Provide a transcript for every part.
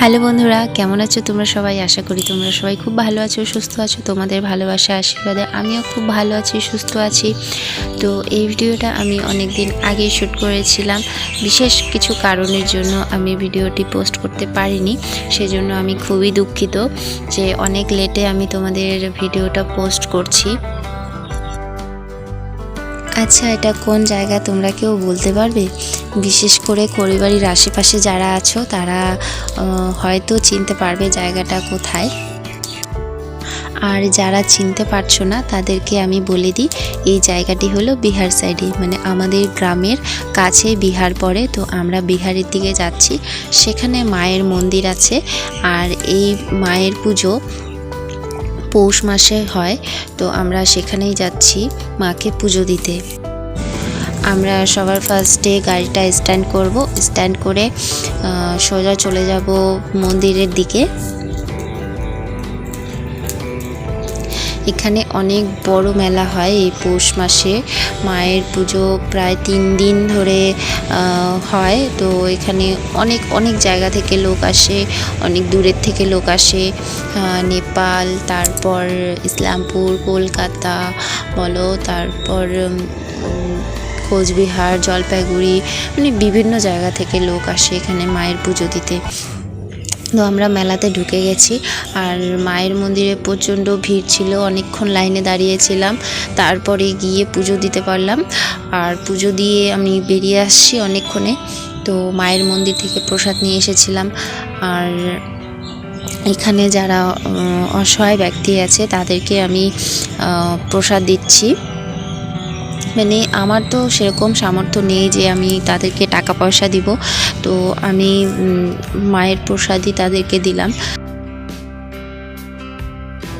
Hello বন্ধুরা, কেমন আছো তোমরা সবাই? আশা করি তোমরা সবাই খুব ভালো আছো, সুস্থ আছো। তোমাদের ভালোবাসা, আশীর্বাদে আমিও খুব ভালো আছি, সুস্থ আছি। তো এই ভিডিওটা আমি অনেক দিন আগেই শ্যুট করেছিলাম। বিশেষ কিছু কারণের জন্য আমি ভিডিওটি পোস্ট করতে পারিনি। সেজন্য আমি খুবই দুঃখিত যে অনেক লেটে আমি তোমাদের ভিডিওটা পোস্ট করছি। আচ্ছা এটা কোন জায়গা তোমরা কেউ বলতে পারবে? বিশেষ করে করিবাড়ির আশেপাশে যারা আছো, তারা হয়তো চিনতে পারবে জায়গাটা কোথায়। আর যারা চিনতে পারছ না, তাদেরকে আমি বলে দিই, এই জায়গাটি হলো বিহার সাইডে। মানে আমাদের গ্রামের কাছে বিহার পড়ে, তো আমরা বিহারের দিকে যাচ্ছি। সেখানে মায়ের মন্দির আছে, আর এই মায়ের পুজো পৌষ মাসে হয়, তো আমরা সেখানেই যাচ্ছি মাকে পুজো দিতে। আমরা সবার ফার্স্টে গাড়িটা স্ট্যান্ড করব। স্ট্যান্ড করে সোজা চলে যাব মন্দিরের দিকে। এখানে অনেক বড় মেলা হয় এই পৌষ মাসে। মায়ের পুজো প্রায় তিন দিন ধরে হয়। তো এখানে অনেক অনেক জায়গা থেকে লোক আসে, অনেক দূরের থেকে লোক আসে। নেপাল, তারপর ইসলামপুর, কলকাতা, বলো, তারপর কোচবিহার, জলপাইগুড়ি মানে বিভিন্ন জায়গা থেকে লোক আসে এখানে মায়ের পুজো দিতে। তো আমরা মেলাতে ঢুকে গেছি। আর মায়ের মন্দিরে প্রচণ্ড ভিড় ছিল, অনেকক্ষণ লাইনে দাঁড়িয়েছিলাম। তারপরে গিয়ে পুজো দিতে পারলাম। আর পুজো দিয়ে আমি বেরিয়ে আসছি অনেকক্ষণে। তো মায়ের মন্দির থেকে প্রসাদ নিয়ে এসেছিলাম। আর এখানে যারা অসহায় ব্যক্তি আছে তাদেরকে আমি প্রসাদ দিচ্ছি। মানে আমার তো সেরকম সামর্থ্য নেই যে আমি তাদেরকে টাকা পয়সা দিব। তো আমি মায়ের প্রসাদই তাদেরকে দিলাম।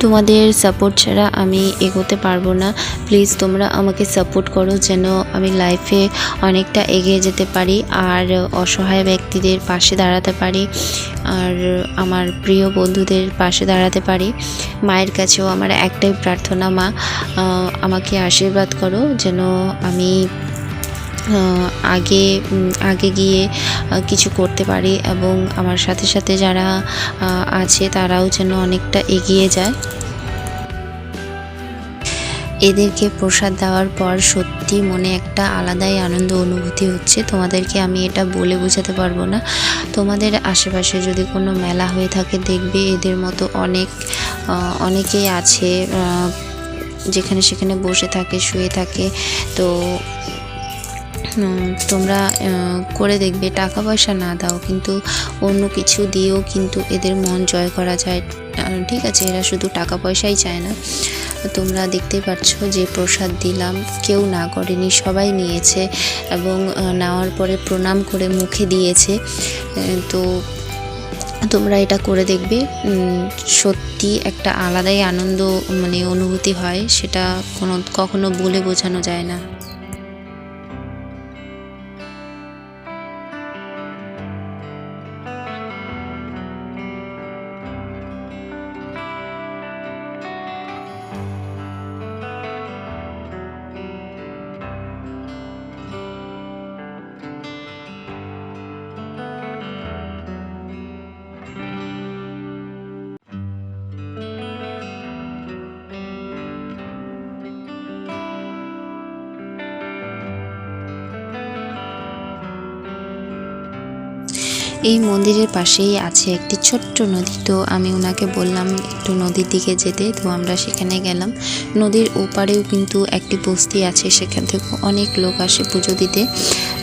তোমাদের সাপোর্ট ছাড়া আমি এগোতে পারব না। প্লিজ তোমরা আমাকে সাপোর্ট করো যেন আমি লাইফে অনেকটা এগিয়ে যেতে পারি আর অসহায় ব্যক্তিদের পাশে দাঁড়াতে পারি আর আমার প্রিয় বন্ধুদের পাশে দাঁড়াতে পারি। মায়ের কাছেও আমার একটাই প্রার্থনা, মা আমাকে আশীর্বাদ করো যেন আমি আগে আগে গিয়ে কিছু করতে পারি এবং আমার সাথে সাথে যারা আছে তারাও যেন অনেকটা এগিয়ে যায়। এদেরকে প্রসাদ দেওয়ার পর সত্যি মনে একটা আলাদাই আনন্দ অনুভূতি হচ্ছে। তোমাদেরকে আমি এটা বলে বোঝাতে পারব না। তোমাদের আশেপাশে যদি কোনো মেলা হয়ে থাকে, দেখবে এদের মতো অনেক অনেকেই আছে যেখানে সেখানে বসে থাকে, শুয়ে থাকে। তো তোমরা করে দেখবে টাকা পয়সা না দাও, কিন্তু অন্য কিছু দিয়েও কিন্তু এদের মন জয় করা যায়। ঠিক আছে, এরা শুধু টাকা পয়সাই চায় না। তোমরা দেখতেই পাচ্ছ যে প্রসাদ দিলাম, কেউ না করেনি, সবাই নিয়েছে এবং নেওয়ার পরে প্রণাম করে মুখে দিয়েছে। তো তোমরা এটা করে দেখবে সত্যি একটা আলাদাই আনন্দ মানে অনুভূতি হয়, সেটা কোনো, কখনো বলে বোঝানো যায় না। এই মন্দিরের পাশেই আছে একটি ছোট্ট নদী। তো আমি ওনাকে বললাম, একটু নদীর দিকে যেতে। তো আমরা সেখানে গেলাম। নদীর ওপারেও কিন্তু একটি বস্তি আছে, সেখান থেকে অনেক লোক আসে পুজো দিতে।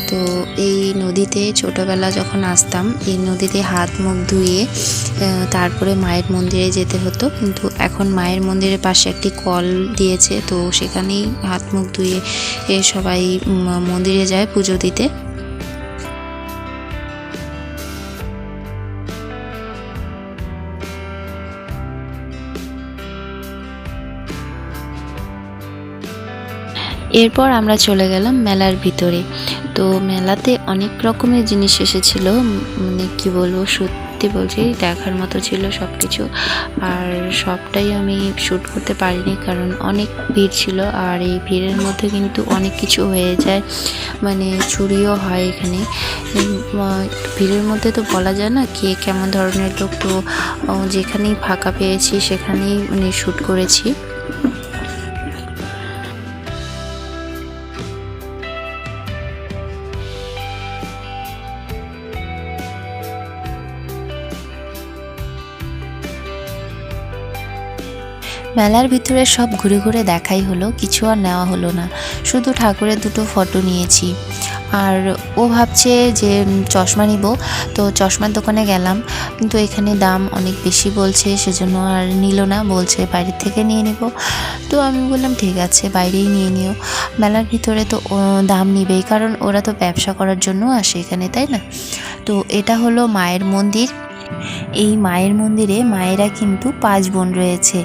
তো এই নদীতে ছোটবেলা যখন আসতাম, এই নদীতে হাত মুখ ধুয়ে তারপরে মায়ের মন্দিরে যেতে হতো। কিন্তু এখন মায়ের মন্দিরের পাশে একটি কল দিয়েছে, তো সেখানেই হাত মুখ ধুয়ে সবাই মন্দিরে যায় পুজো দিতে। এরপর আমরা চলে গেলাম মেলার ভিতরে। তো মেলাতে অনেক রকমের জিনিস এসেছিল মানে কি বলব, সত্যি বলছি দেখার মতো ছিল সব কিছু আর সবটাই আমি শ্যুট করতে পারিনি কারণ অনেক ভিড় ছিল আর এই ভিড়ের মধ্যে কিন্তু অনেক কিছু হয়ে যায় মানে চুরিও হয় এখানে। ভিড়ের মধ্যে তো বলা যায় না কে কেমন ধরনের লোক, তো যেখানেই ফাঁকা পেয়েছি সেখানেই মানে শ্যুট করেছি। মেলার ভিতরে সব ঘুরে ঘুরে দেখাই হলো, কিছু আর নেওয়া হলো না। শুধু ঠাকুরের দুটো ফটো নিয়েছি। আর ও ভাবছে যে চশমা নিব। তো চশমার দোকানে গেলাম, কিন্তু এখানে দাম অনেক বেশি বলছে, সেজন্য আর নিল না, বলছে বাইরের থেকে নিয়ে নিব। তো আমি বললাম, ঠিক আছে, বাইরেই নিয়ে নিও। মেলার ভিতরে তো দাম নিবেই, কারণ ওরা তো ব্যবসা করার জন্য আসে এখানে, তাই না? তো এটা হলো মায়ের মন্দির। এই মায়ের মন্দিরে মায়েরা কিন্তু পাঁচ বোন রয়েছে।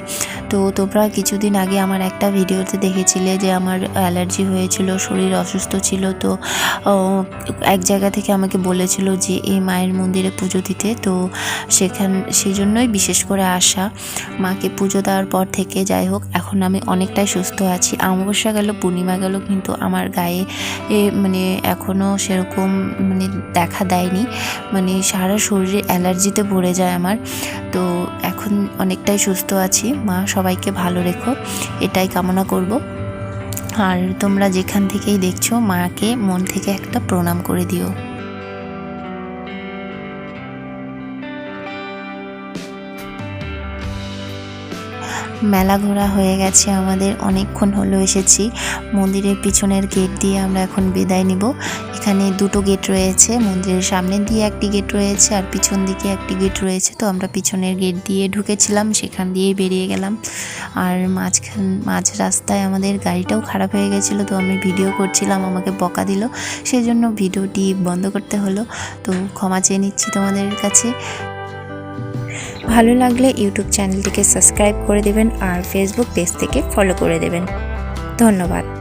তো তোমরা কিছুদিন আগে আমার একটা ভিডিওতে দেখেছিলে যে আমার অ্যালার্জি হয়েছিল, শরীর অসুস্থ ছিল, তো এক জায়গা থেকে আমাকে বলেছিল যে এই মায়ের মন্দিরে পুজো দিতে, তো সেখান, সেই জন্যই বিশেষ করে আসা মাকে পুজো দেওয়ার পর থেকে যাই হোক, এখন আমি অনেকটাই সুস্থ আছি। অমাবস্যা গেল, পূর্ণিমা গেল, কিন্তু আমার গায়ে মানে এখনও সেরকম মানে দেখা দেয়নি। মানে সারা শরীরে অ্যালার্জিতে ভরে যায় আমার। তো এখন অনেকটাই সুস্থ আছি। মা সবাইকে ভালো রেখো, এটাই কামনা করব। আর তোমরা যেখান থেকেই দেখছ, মাকে মন থেকে একটা প্রণাম করে দিও। মেলা ঘোরা হয়ে গেছে আমাদের, অনেকক্ষণ হলো এসেছি। মন্দিরের পিছনের গেট দিয়ে আমরা এখন বিদায় নিব। এখানে দুটো গেট রয়েছে। মন্দিরের সামনে দিয়ে একটি গেট রয়েছে আর পিছন দিকে একটি গেট রয়েছে। তো আমরা পিছনের গেট দিয়ে ঢুকেছিলাম, সেখান দিয়েই বেরিয়ে গেলাম। আর মাঝখান, মাঝ রাস্তায় আমাদের গাড়িটাও খারাপ হয়ে গেছিল, তো আমি ভিডিও করছিলাম, আমাকে বকা দিল। সেই জন্য ভিডিওটি বন্ধ করতে হলো। তো ক্ষমা চেয়ে নিচ্ছি তোমাদের কাছে। ভালো লাগলে ইউটিউব চ্যানেলটিকে সাবস্ক্রাইব করে দেবেন আর ফেসবুক পেজ থেকে ফলো করে দেবেন। ধন্যবাদ।